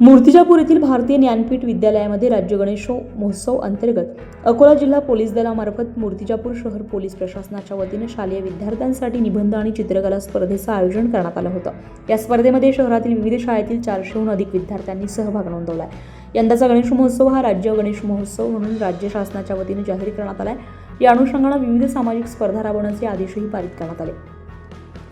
मूर्तिजापूर येथील भारतीय ज्ञानपीठ विद्यालयामध्ये राज्य गणेशो महोत्सव अंतर्गत अकोला जिल्हा पोलीस दलामार्फत मूर्तिजापूर शहर पोलीस प्रशासनाच्या वतीने शालेय विद्यार्थ्यांसाठी निबंध आणि चित्रकला स्पर्धेचं आयोजन करण्यात आलं होतं. या स्पर्धेमध्ये शहरातील विविध शाळेतील चारशेहून अधिक विद्यार्थ्यांनी सहभाग नोंदवला यंदाचा गणेश महोत्सव हा राज्य गणेश महोत्सव म्हणून राज्य शासनाच्या वतीने जाहीर करण्यात आला आहे या अनुषंगानं विविध सामाजिक स्पर्धा राबवण्याचे आदेशही पारित करण्यात आले.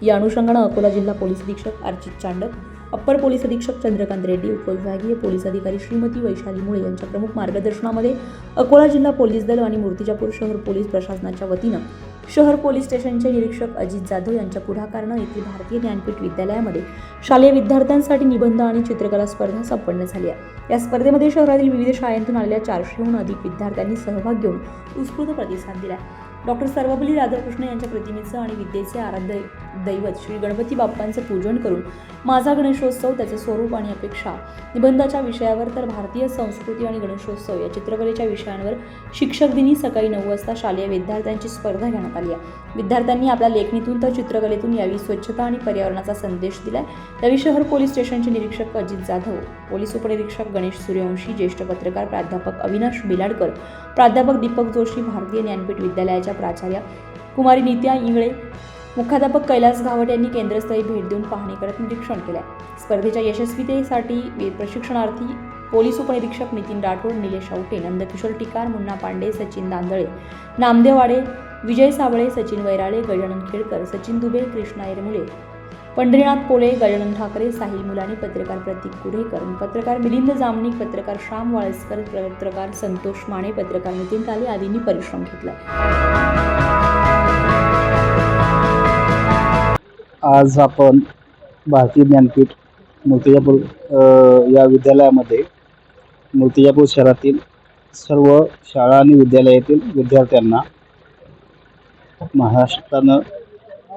या अनुषंगानं अकोला जिल्हा पोलीस अधीक्षक अर्चित चांडक अप्पर पोलीस अधीक्षक चंद्रकांत रेड्डी उपविभागीय पोलीस अधिकारी श्रीमती वैशाली मुळे यांच्या प्रमुख मार्गदर्शनामध्ये अकोला जिल्हा पोलीस दल आणि मूर्तिजापूर शहर पोलीस प्रशासनाच्या वतीनं शहर पोलीस स्टेशनचे निरीक्षक अजित जाधव यांच्या पुढाकारानं येथील भारतीय ज्ञानपीठ विद्यालयामध्ये शालेय विद्यार्थ्यांसाठी निबंध आणि चित्रकला स्पर्धा संपन्न झाली आहे या स्पर्धेमध्ये शहरातील विविध शाळांतून आलेल्या चारशेहून अधिक विद्यार्थ्यांनी सहभाग घेऊन उत्स्फूर्त प्रतिसाद दिला. डॉक्टर सर्वपल्ली राधाकृष्ण यांच्या प्रतिमेचं आणि विद्येचे आराध्य दैवत श्री गणपती बाप्पांचं पूजन करून माझा गणेशोत्सव त्याचं स्वरूप आणि अपेक्षा निबंधाच्या विषयावर तर भारतीय संस्कृती आणि गणेशोत्सव या चित्रकलेच्या विषयांवर शिक्षक दिनी सकाळी नऊ वाजता शालेय विद्यार्थ्यांची स्पर्धा घेण्यात आली आहे. विद्यार्थ्यांनी आपल्या लेखणीतून तर चित्रकलेतून यावी स्वच्छता आणि पर्यावरणाचा संदेश दिलाय. त्यावेळी शहर पोलीस स्टेशनचे निरीक्षक अजित जाधव पोलीस उपनिरीक्षक गणेश सूर्यवंशी ज्येष्ठ पत्रकार प्राध्यापक अविनाश बिलाडकर प्राध्यापक दीपक जोशी भारतीय ज्ञानपीठ विद्यालयाच्या प्राचार्य कुमारी नित्या इंगळे मुख्याध्यापक कैलास घावट यांनी केंद्रस्थळी भेट देऊन पाहणी करत निरीक्षण केलं आहे स्पर्धेच्या यशस्वीतेसाठी प्रशिक्षणार्थी पोलीस उपनिरीक्षक नितीन राठोड निलेश आवटे नंदकिशोर टिकार मुन्ना पांडे सचिन दांदळे नामदेवाडे विजय साबळे सचिन वैराळे गजानन खेडकर सचिन दुबे कृष्णा येरमुले पंढरीनाथ पोले गजानन ठाकरे साहिल मुलानी पत्रकार प्रतीक कुरेकर पत्रकार मिलिंद जामनिक पत्रकार श्याम वाळस्कर पत्रकार संतोष माने पत्रकार नितीन काले आदींनी परिश्रम घेतला. आज आपण भारतीय ज्ञानपीठ मूर्तिजापूर या विद्यालयामध्ये मूर्तिजापूर शहरातील सर्व शाळा आणि विद्यालयातील विद्यार्थ्यांना महाराष्ट्रानं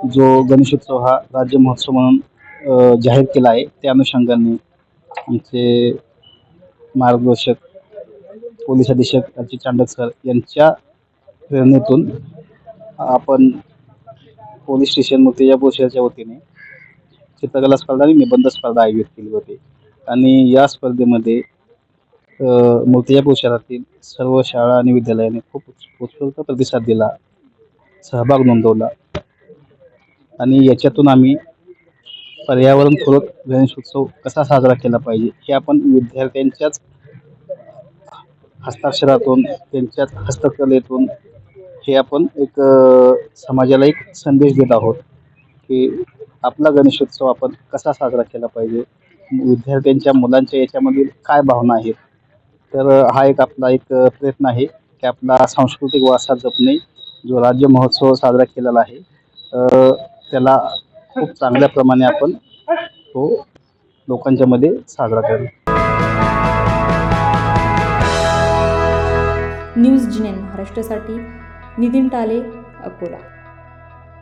जो गणेशोत्सव हा राज्य महोत्सव म्हणून जाहीर केला आहे त्या अनुषंगाने आमचे मार्गदर्शक पोलीस अधीक्षक अजित चांडक सर यांच्या प्रेरणेतून आपण पोलीस स्टेशन मूर्तिजापूर शहराच्या वतीने चित्रकला स्पर्धा आणि निबंध स्पर्धा आयोजित केली होती. आणि या स्पर्धेमध्ये अ, मूर्तिजापूर शहरातील सर्व शाळा आणि विद्यालयाने खूप उत्- उत्स्फूर्त प्रतिसाद दिला सहभाग नोंदवला. आणि याच्यातून आम्ही पर्यावरणपूरक गणेशोत्सव कसा साजरा केला पाहिजे हे आपण विद्यार्थ्यांच्याच हस्ताक्षरातून त्यांच्याच हस्तकलेतून हे आपण एक समाजाला एक संदेश देत आहोत की आपला गणेशोत्सव आपण कसा साजरा केला पाहिजे विद्यार्थ्यांच्या मुलांच्या याच्यामधील काय भावना आहेत? तर हा एक आपला एक प्रयत्न आहे की आपला सांस्कृतिक वारसा जपणे जो राज्य महोत्सव साजरा केलेला आहे. त्याला खूप चांगल्या प्रमाणे आपण तो लोकांच्या मध्ये साजरा करू न्यूज जिनेन महाराष्ट्रासाठी नितीन टाले अकोला.